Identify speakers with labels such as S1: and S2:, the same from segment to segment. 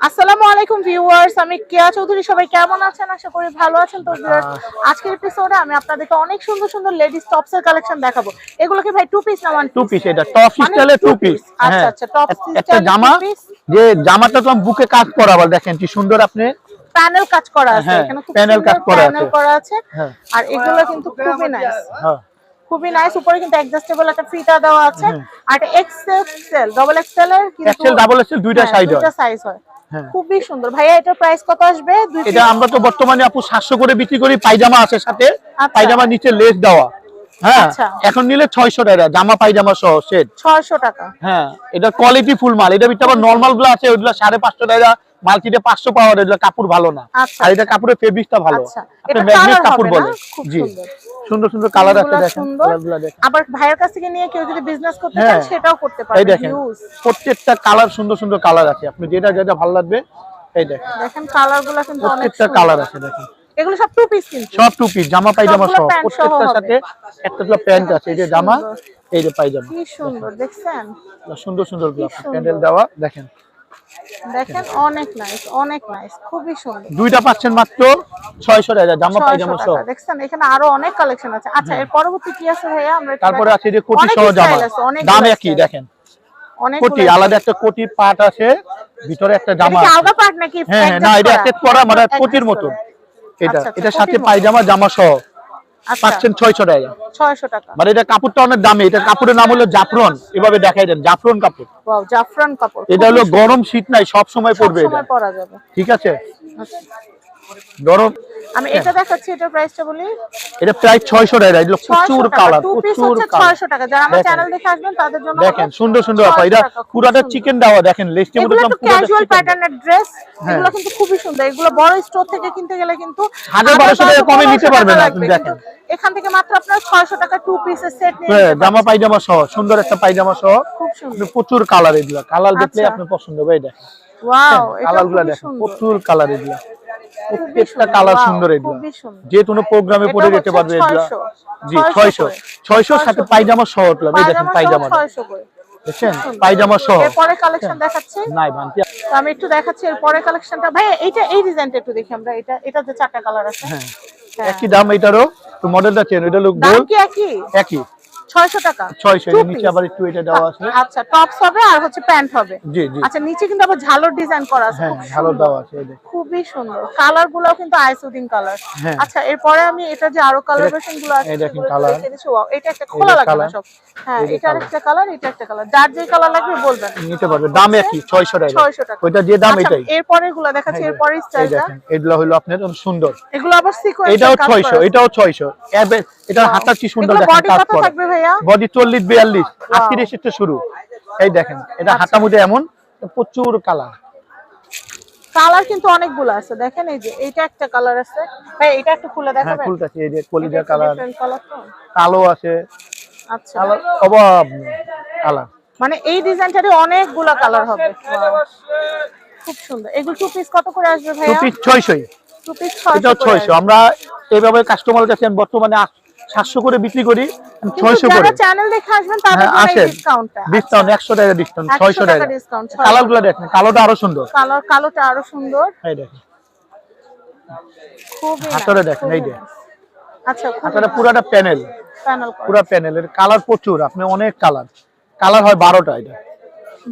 S1: আসসালামু আলাইকুম ভিউয়ার্স আমি কেয়া চৌধুরী সবাই কেমন আছেন? আশা করি ভালো আছেন। তো ভিউয়ার্স আজকের এপিসোডে আমি আপনাদেরকে অনেক সুন্দর সুন্দর লেডিস টপস এর কালেকশন দেখাবো। এগুলো কি ভাই টু পিস না ওয়ান
S2: টু পিস এটা টপ স্টাইলে টু পিস।
S1: আচ্ছা, আচ্ছা, top
S2: একটা
S1: style
S2: জামা যে জামাটা তো বুকে কাজ করা বল দেখেন কি সুন্দর আপনি।
S1: প্যানেল কাজ করা আছে
S2: হ্যাঁ,
S1: এখানে খুব
S2: panel কাজ করা আছে।
S1: প্যানেল করা আছে।
S2: হ্যাঁ।
S1: আর এগুলো কিন্তু খুবই নাইস
S2: হ্যাঁ।
S1: খুবই নাইস উপরে কিন্তু অ্যাডজাস্টেবল একটা ফিতা দেওয়া আছে।
S2: হ্যাঁ।
S1: আর এক্সেল ডাবল এক্সেল এর কিন্তু
S2: এক্সেল ডাবল এক্সেল দুইটা
S1: হ্যাঁ,
S2: সাইজ
S1: দুইটা সাইজ হয়
S2: হ্যাঁ।
S1: খুবই সুন্দর। ভাইয়া এটার প্রাইস কত আসবে?
S2: এটা আমরা তো বর্তমানে আপু সাতশো করে বিক্রি করি পায়জামা আছে সাথে।
S1: আচ্ছা।
S2: পায়জামা নিচে লেস দেওয়া। হ্যাঁ
S1: আচ্ছা।
S2: এখন নিলে ছয়শো টাকা জামা পায়জামা সহ সেট
S1: ছয়শো টাকা।
S2: হ্যাঁ এটা কোয়ালিটি ফুল মাল। এটা বিটা আবার নর্মালগুলো আছে ওইগুলো সাড়ে পাঁচশো টাকা মার্কেটে পাঁচশো পাওয়ার এগুলো কাপড় ভালো না।
S1: আচ্ছা,
S2: আর এটা কাপড়ের ফেব্রিকটা ভালো।
S1: আচ্ছা, এটা
S2: ম্যাগনেট কাপড় বলে। জি
S1: সুন্দর।
S2: সুন্দর কালার আছে দেখেন। কালারগুলো
S1: আবার ভাইয়ের কাছ থেকে নিয়ে কেউ যদি বিজনেস করতে
S2: হ্যাঁ।
S1: চান সেটাও করতে
S2: এই দেখেন প্রত্যেকটা কালার সুন্দর সুন্দর কালার আছে। আপনি যেটা যেটা ভালো লাগবে এই দেখেন।
S1: দেখেন কালারগুলো কিন্তু অনেক
S2: প্রত্যেকটা কালার আছে দেখেন।
S1: এগুলো সব টু পিস কিন্তু।
S2: সব টু পিস জামা পায়জামা
S1: প্যান্ট সহ।
S2: প্রত্যেকটার সাথে একটা করে প্যান্ট আছে এই যে জামা এই যে পায়জামা।
S1: কি সুন্দর দেখছেন?
S2: সুন্দর সুন্দরগুলো
S1: সুন্দর।
S2: প্যান্ডেল দেওয়া দেখেন।
S1: দেখেন অনেক নাইস অনেক নাইস খুবই সুন্দর।
S2: দুইটা পাচ্ছেন মাত্র ছয়শো টাকা জামা
S1: 600
S2: পায়জামা সহ।
S1: দেখছেন এখানে আরও অনেক কালেকশন আছে। আচ্ছা এর পরবর্তী কি আছে ভাইয়া? আমরা
S2: তারপরে। আছে যে কোটি
S1: অনেক
S2: সহ জামা। দাম একই দেখেন।
S1: অনেকগুলো
S2: কোটি আলাদা একটা কোটির পাট আছে ভিতরে একটা জামা আছে।
S1: আলগা পার্ট নাকি
S2: হ্যাঁ হ্যাঁ না এটা একটা করা মানে কোটির। মতন। এটা
S1: আচ্ছা, আচ্ছা,
S2: এটার সাথে
S1: মতো।
S2: পায়জামা জামা সহ। পাচ্ছেন ছয়শো টাকা।
S1: 600 টাকা।
S2: মানে এটা কাপড়টা অনেক দামি। এটা কাপড়ের নাম হলো জাফরন। এভাবে দেখাই দেন জাফরন কাপড়।
S1: জাফরন কাপড়।
S2: এটা হলো গরম শীত নাই সব সময় পরবে এটা।
S1: পরা যাবে।
S2: ঠিক আছে?
S1: আচ্ছা।
S2: গরম?
S1: আমি এটা দেখাচ্ছি এটার প্রাইসটা বলি।
S2: এটা প্রায় ছয়শো টাকা এগুলো প্রচুর কালার প্রচুর কালার
S1: 600 টাকা। যারা আমার চ্যানেল দেখে আসবেন তাদের জন্য
S2: দেখেন সুন্দর সুন্দর আপা এটা পুরাটা চিকেন দেওয়া দেখেন মধ্যে
S1: এগুলো একটু ক্যাজুয়াল প্যাটার্নের ড্রেস
S2: হ্যাঁ।
S1: এগুলো কিন্তু খুবই সুন্দর। এগুলো বড় স্টোর থেকে কিনতে গেলে কিন্তু
S2: হাজার বারোশো টাকা কমে নিতে পারবেন আপনি দেখেন।
S1: এখান থেকে মাত্র আপনার 600 টাকা টু পিসের সেট নিয়ে
S2: হ্যাঁ জামা পায়জামা সহ সুন্দর একটা পায়জামা সহ।
S1: খুব সুন্দর।
S2: প্রচুর কালার এগুলো। কালার দেখলে
S1: আচ্ছা।
S2: আপনি পছন্দ হবে এই দেখেন।
S1: ওয়াও এটা
S2: কালারগুলা
S1: খুবই
S2: দেখেন প্রচুর কালার এগুলা। প্রত্যেকটা কালার সুন্দর। এগুলা। যে কোনো প্রোগ্রামে
S1: এটা
S2: পরে যেতে পারবে এগুলা।
S1: 600
S2: জি
S1: 600
S2: ছয়শো।
S1: করে।
S2: ছয়শোর সাথে
S1: 600
S2: পায়জামা সহ এই দেখেন
S1: পায়জামা
S2: পায়জামা
S1: 600 করে।
S2: দেখছেন পায়জামা সহ।
S1: এরপরে কালেকশন দেখাচ্ছি।
S2: নাই ভান্তি
S1: আমি একটু দেখাচ্ছি এরপরে কালেকশনটা ভাই এইটা এই ডিজাইনটা একটু দেখি আমরা। এটা এটাতে চারটা কালার আছে।
S2: হ্যাঁ।
S1: হ্যাঁ।
S2: একই দাম এটারও। তো মডেলটা চেন এটা লোক গোল
S1: একই?
S2: একই।
S1: 600 টাকা।
S2: ছয়শো
S1: Two
S2: নিচে আবার একটু এটা দেওয়া আছে।
S1: আচ্ছা টপস হবে আর হচ্ছে প্যান্ট হবে।
S2: জি জি।
S1: আচ্ছা নিচে কিন্তু আবার ঝালোর ডিজাইন করা আছে।
S2: হ্যাঁ
S1: খুব
S2: দেওয়া আছে এই দেখেন।
S1: খুবই সুন্দর। কালারগুলো কিন্তু আইসুদিং কালার
S2: হ্যাঁ।
S1: আচ্ছা এরপরে আমি এটা যে আরও কালার
S2: এটা-
S1: গুলো আছে
S2: এই দেখেন
S1: সেগুলো একটু এটা খোলা না সব। হ্যাঁ
S2: colour।
S1: একটা কালার এটা একটা কালার যার যে কালার লাগবে বলবেন।
S2: নিতে পারবে। দাম একই টাকা।
S1: 600 টাকা।
S2: ওইটা যে দাম এটাই।
S1: এরপরে গুলো দেখাচ্ছি এরপরে
S2: দেখেন,
S1: স্টাইলটা
S2: এগুলো হলো আপনার সুন্দর।
S1: এগুলো আবার সিকোয়েন্স
S2: এটাও ছয়শো এটাও ছয়শো। এটার হাতার কি সুন্দর দেখেন কাজ করে।
S1: ভাইয়া?
S2: বডি চল্লিশ বিয়াল্লিশ। আটত্রিশ থেকে শুরু। এই দেখেন এটা
S1: আচ্ছা।
S2: হাতার মধ্যে এমন প্রচুর কালার
S1: কালার কিন্তু অনেকগুলো আছে। দেখেন এই যে একটা কালার আছে। ভাই এটা একটু খুলে
S2: হ্যাঁ
S1: দেখাবেন?
S2: ফুলটাছে এই যে কলিজা কালার কালো আছে।
S1: আচ্ছা।
S2: কালার অভাব কালার।
S1: মানে এই ডিজাইনটারই অনেকগুলো কালার হবে। খুব সুন্দর। এগুলো টু পিস কত করে আসবে
S2: টু পিস ছয়শই।
S1: টু পিস
S2: এটাও ছয়শো। আমরা এইভাবে কাস্টমার কাছে বর্তমানে সাতশো করে বিক্রি করি ছয়শো করে।
S1: তাদের
S2: হ্যাঁ আসেন। ডিসকাউন্ট একশো টাকা ডিসকাউন্ট ছয়শো
S1: টাকা
S2: কালারগুলো দেখেন কালোটা আরও সুন্দর।
S1: কালার কালোটা আরও সুন্দর।
S2: এই দেখেন। হাতরে দেখেন, এই যে।
S1: আচ্ছা
S2: হাতাটা পুরাটা প্যানেল পুরা প্যানেলের কালার প্রচুর আপনি অনেক কালার কালার হয় বারোটা এটা।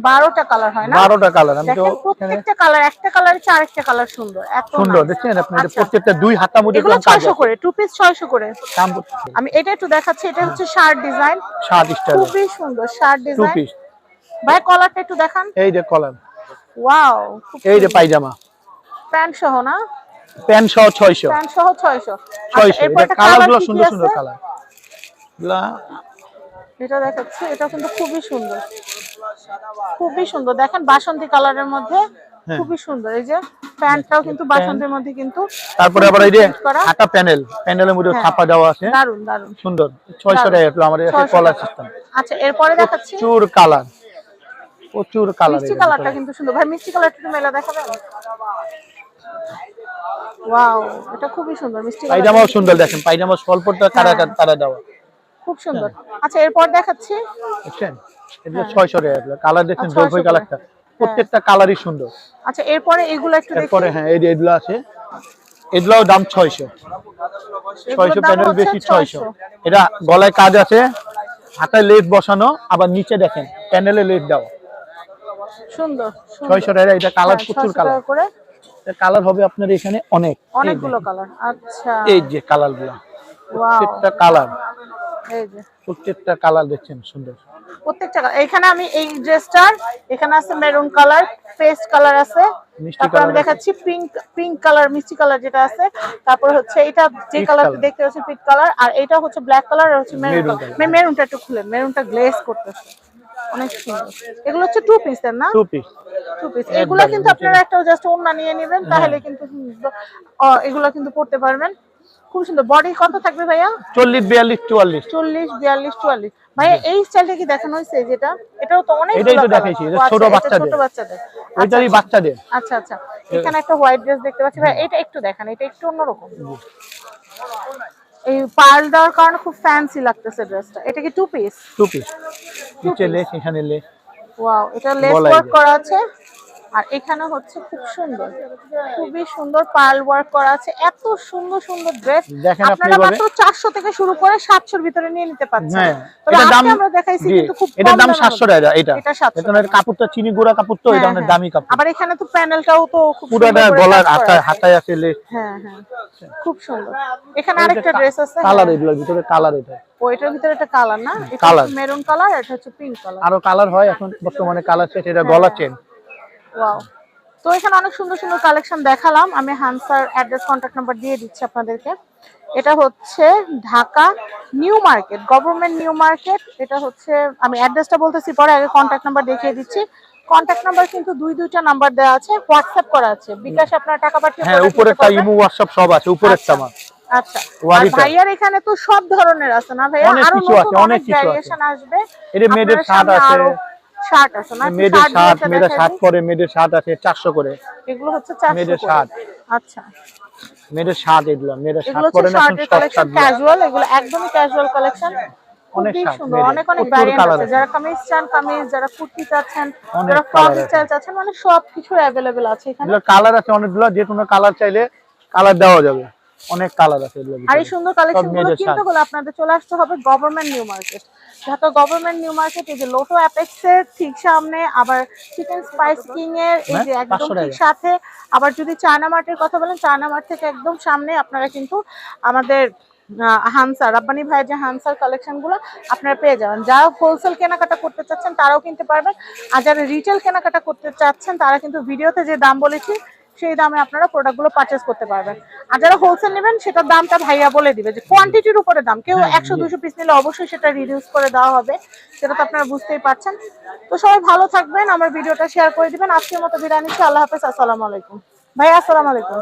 S1: বারোটা কালার হয় না?
S2: বারোটা কালার আমি তো
S1: প্রত্যেকটা কালার একটা কালার চেয়ে আরেকটা কালার সুন্দর এত
S2: সুন্দর দেখছেন আপনি
S1: আচ্ছা।
S2: প্রত্যেকটা দুই হাতা মধ্যে
S1: এগুলো
S2: আছে।
S1: করে টু পিস করে।
S2: দাম
S1: আমি এটা একটু দেখাচ্ছি এটা হচ্ছে শার্ট ডিজাইন
S2: সাত স্টাইল
S1: খুবই সুন্দর শার্ট
S2: টু
S1: ডিজাইন
S2: পিস
S1: ভাই কলারটা একটু দেখান।
S2: এই যে কলার
S1: ওয়াও
S2: এই যে পায়জামা।
S1: প্যান্ট সহ না?
S2: প্যান্ট সহ ছয়শো।
S1: প্যান্ট সহ 600
S2: ছয়শো।
S1: এরপর
S2: এটা
S1: একটা
S2: কালার
S1: colour
S2: গুলো
S1: কি কি
S2: সুন্দর সুন্দর কালার
S1: এটা দেখাচ্ছি এটা কিন্তু খুবই সুন্দর। খুবই সুন্দর। দেখেন বাসন্তী কালারের মধ্যে
S2: হ্যাঁ।
S1: খুবই সুন্দর। এই যে প্যান্টটাও কিন্তু বাসন্তীর মধ্যে কিন্তু
S2: তারপরে আবার এই যে
S1: করা।
S2: হাতা প্যানেল প্যানেলের মধ্যে
S1: হ্যাঁ।
S2: ছাপা দেওয়া আছে।
S1: দারুণ দারুণ
S2: সুন্দর। ছয়শো
S1: দারুণ।
S2: টাকা একটু আমাদের কাছে কলার সিস্টেম
S1: আচ্ছা এরপরে দেখাচ্ছি।
S2: প্রচুর কালার। প্রচুর কালার
S1: মিষ্টি কালারটা কিন্তু সুন্দর। ভাই মিষ্টি কালারটা একটু মেলা দেখাবেন ওয়াও এটা খুবই সুন্দর মিষ্টি
S2: পায়জামাও সুন্দর দেখেন। পায়জামা স্বল্পটা কারা
S1: হ্যাঁ।
S2: তারা দেওয়া।
S1: খুব সুন্দর। আচ্ছা এরপর দেখাচ্ছি।
S2: বুঝছেন এটা ছয়শো টাকা কালার দেখছেন জলপাই কালারটা প্রত্যেকটা কালারই সুন্দর।
S1: আচ্ছা এরপরে এগুলো একটু দেখি।
S2: এরপরে হ্যাঁ এই যে এগুলো আছে এগুলোও দাম ছয়শো। ছয়শো
S1: দাম
S2: প্যানেল বেশি
S1: 600
S2: এটা গলায় কাজ আছে হাতায় লেট বসানো আবার নিচে দেখেন প্যানেলে লেট দাও
S1: সুন্দর সুন্দর।
S2: ছয়শো টাকা এটা কালার
S1: হ্যাঁ,
S2: প্রচুর কালার
S1: করে।
S2: কালার হবে আপনার এখানে অনেক।
S1: অনেকগুলো কালার আচ্ছা।
S2: এই যে কালারগুলা
S1: ওয়াও
S2: প্রত্যেকটা কালার
S1: এই যে।
S2: প্রত্যেকটা কালার দেখছেন সুন্দর।
S1: প্রত্যেকটা এখানে আমি এই ড্রেসটার এখানে আছে মেরুন কালার পেস্ট কালার আছে। তারপর আমি দেখাচ্ছি পিঙ্ক পিঙ্ক কালার মিষ্টি কালার যেটা আছে। তারপর হচ্ছে এটা যে দেখতে হচ্ছে পিঙ্ক কালার আর এটা হচ্ছে ব্ল্যাক কালার আর হচ্ছে মেরুন কালার মেরুনটা একটু খুলে মেরুনটা গ্লেজ করতেছে। অনেক সুন্দর। এগুলো হচ্ছে টু পিস না?
S2: টু পিস
S1: টু পিস এগুলো কিন্তু আপনারা একটা জাস্ট ওন্না নিয়ে নেবেন তাহলে কিন্তু এগুলো কিন্তু পড়তে পারবেন। খুব সুন্দর। বডি কত থাকবে ভাইয়া?
S2: চল্লিশ বিয়াল্লিশ চুয়াল্লিশ।
S1: চল্লিশ বিয়াল্লিশ চুয়াল্লিশ। ভাইয়া এই স্টাইলটা কি দেখানো হয়েছে যেটা? এটাও তো অনেক
S2: এটাই তো দেখাইছি, এটা ছোট বাচ্চাদের।
S1: ছোট বাচ্চাদের।
S2: ওইটারই
S1: আচ্ছা,
S2: বাচ্চাদের।
S1: আচ্ছা আচ্ছা। এখানে একটা হোয়াইট ড্রেস দেখতে পাচ্ছি। ভাই এটা একটু দেখান এটা একটু অন্যরকম। এই পার্ল দেওয়ার কারণে খুব ফ্যান্সি লাগতেছে ড্রেসটা এটা কি টু পিস
S2: টু পিস নিচে লেস এখানে লেস
S1: ওয়াও এটা লেস ওয়ার্ক করা আছে। আর এখানে হচ্ছে খুব সুন্দর খুবই সুন্দর পার্ল ওয়ার্ক করা আছে। এত সুন্দর সুন্দর ড্রেস। আপনারা মাত্র 400 থেকে শুরু করে 700 এর ভিতরে নিয়ে নিতে পারছেন।
S2: হ্যাঁ
S1: তবে আজকে আমরা দেখাইছি কিন্তু খুব
S2: এটার দাম
S1: দামের
S2: সাতশো
S1: মধ্যে।
S2: টাকা এটা।
S1: এটা 700
S2: এখানে কাপড়টা চিনি গুঁড়া কাপড় তো
S1: হ্যাঁ, হ্যাঁ।
S2: দামি কাপড়।
S1: আবার এখানে তো প্যানেলটাও তো খুব
S2: পুরোটা
S1: সুন্দর
S2: গলার হাতায় হাতায় আছে। লেস
S1: হ্যাঁ হ্যাঁ খুব সুন্দর। এখানে আরেকটা ড্রেস আছে
S2: কালার। এগুলোর ভিতরে কালার এটা।
S1: ভিতরে একটা কালার না?
S2: Colour।
S1: মেরুন কালার এটা হচ্ছে পিঙ্ক কালার।
S2: আরও কালার হয় এখন বর্তমানে কালার সেট এটা গলা চেন
S1: ওয়াও তো এখানে অনেক সুন্দর সুন্দর কালেকশন দেখালাম। আমি হানসার অ্যাড্রেস কন্ট্যাক্ট নাম্বার দিয়ে দিচ্ছি আপনাদেরকে। এটা হচ্ছে Dhaka new market government new market. এটা হচ্ছে আমি অ্যাড্রেসটা বলতেছি পরে আগে কন্ট্যাক্ট নাম্বার দেখিয়ে দিচ্ছি। কন্ট্যাক্ট নাম্বার কিন্তু দুই দুইটা নাম্বার দেওয়া আছে হোয়াটসঅ্যাপ করা আছে। বিকাশ আপনার টাকা পাঠিয়ে
S2: হ্যাঁ
S1: product
S2: উপরে
S1: নিতে
S2: ইমো হোয়াটসঅ্যাপ সব আছে উপরেরটা আমার।
S1: আচ্ছা। আর ভাইয়ার এখানে তো সব ধরনের আছে না ভাইয়া? আরও
S2: কিছু
S1: নতুন
S2: আছে,
S1: অনেক
S2: অনেক কিছু আছে।
S1: ভ্যারিয়েশন আসবে।
S2: এর মেয়েদের
S1: আপনারা
S2: শার্ট আছে।
S1: শার্ট আছে না?
S2: মেয়েদের
S1: শার্ট
S2: মেয়েদের শার্ট পরে মেয়েদের শার্ট আছে চারশো করে।
S1: এগুলো হচ্ছে 400
S2: মেয়েদের শার্ট।
S1: আচ্ছা।
S2: মেয়েদের শার্ট এগুলো মেয়েদের শার্ট পরে না শর্ট
S1: ক্যাজুয়াল এগুলো একদমই ক্যাজুয়াল কালেকশন
S2: অনেক শার্ট
S1: সুন্দর অনেক অনেক ভ্যারিয়েন্ট আছে। যারা কামিজ চান কামিজ যারা কুর্তি চাচ্ছেন যারা ফ্রক স্টাইল চাচ্ছেন মানে সব কিছু অ্যাভেলেবেল আছে এখানে।
S2: কালার আছে অনেকগুলো যে কোনো কালার চাইলে কালার দেওয়া যাবে। অনেক কালার আছে
S1: আর এই সুন্দর
S2: কালেকশনগুলো
S1: কিনতে হলে আপনাদের চলে আসতে হবে government new market Dhaka government new market এই যে লোটো অ্যাপেক্স এর ঠিক সামনে আবার চিকেন স্পাইস কিং এর এই যে
S2: হ্যাঁ,
S1: একদম ঠিক সাথে আবার যদি চায়না মার্টের কথা বলেন চায়না মার্ট থেকে একদম সামনে আপনারা কিন্তু আমাদের হানসার রাব্বানি ভাইয়ের যে হানসার কালেকশনগুলো আপনারা পেয়ে যাবেন। যারা হোলসেল কেনাকাটা করতে চাচ্ছেন তারাও কিনতে পারবেন। আর যারা রিটেল কেনাকাটা করতে চাচ্ছেন তারা কিন্তু ভিডিওতে যে দাম বলেছি সেই দামে আপনারা প্রোডাক্টগুলো পারচেস করতে পারবেন। আর যারা হোলসেল নেবেন সেটার দামটা ভাইয়া বলে দিবে যে কোয়ান্টিটির উপরে দাম। কেউ
S2: হ্যাঁ,
S1: একশো দুশো পিস নিলে অবশ্যই সেটা রিডিউস করে দেওয়া হবে। সেটা তো আপনারা বুঝতেই পারছেন। তো সবাই ভালো থাকবেন আমার ভিডিওটা শেয়ার করে দিবেন। আজকের মতো বিরিয়ানি আল্লাহ হাফেজ আসসালামু আলাইকুম। ভাইয়া আসসালামু আলাইকুম।